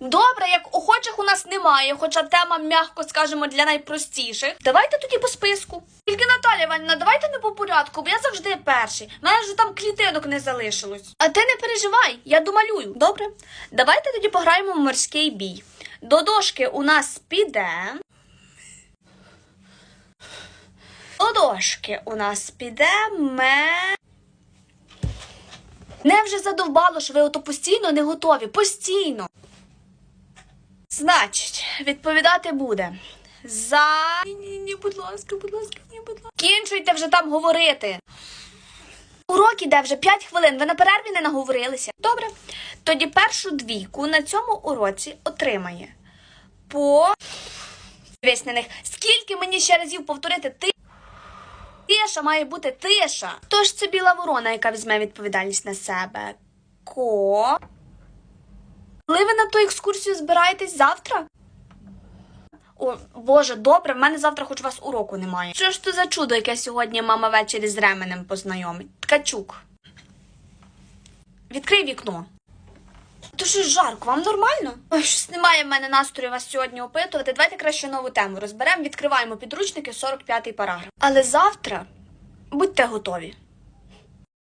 Добре, як охочих у нас немає, хоча тема, м'яко скажемо, для найпростіших. Давайте тоді по списку. Тільки Наталя Іванівна, давайте не по порядку, бо я завжди перший. У мене ж там клітинок не залишилось. А ти не переживай, я домалюю. Добре. Давайте тоді пограємо в морський бій. До дошки у нас піде. До дошки у нас піде ме. Не вже задовбало, що ви ото постійно не готові. Постійно. Значить, відповідати буде. За. Ні, ні, ні, будь ласка, будь ласка, ні, будь ласка. Кінчуйте вже там говорити. Урок іде вже 5 хвилин. Ви на перерві не наговорилися. Добре. Тоді першу двійку на цьому уроці отримає. По. Дивись на них. Скільки мені ще разів повторити ти. Тиша має бути тиша. Хто ж це біла ворона, яка візьме відповідальність на себе? Ко. На ту екскурсію збираєтесь завтра? О, Боже, добре, в мене завтра хоч у вас уроку немає. Що ж то за чудо, яке сьогодні мама ввечері з ременем познайомить? Ткачук. Відкрий вікно. То що жарко, вам нормально? Ой, щось немає в мене настрою вас сьогодні опитувати. Давайте краще нову тему розберемо. Відкриваємо підручники 45-й параграф. Але завтра будьте готові.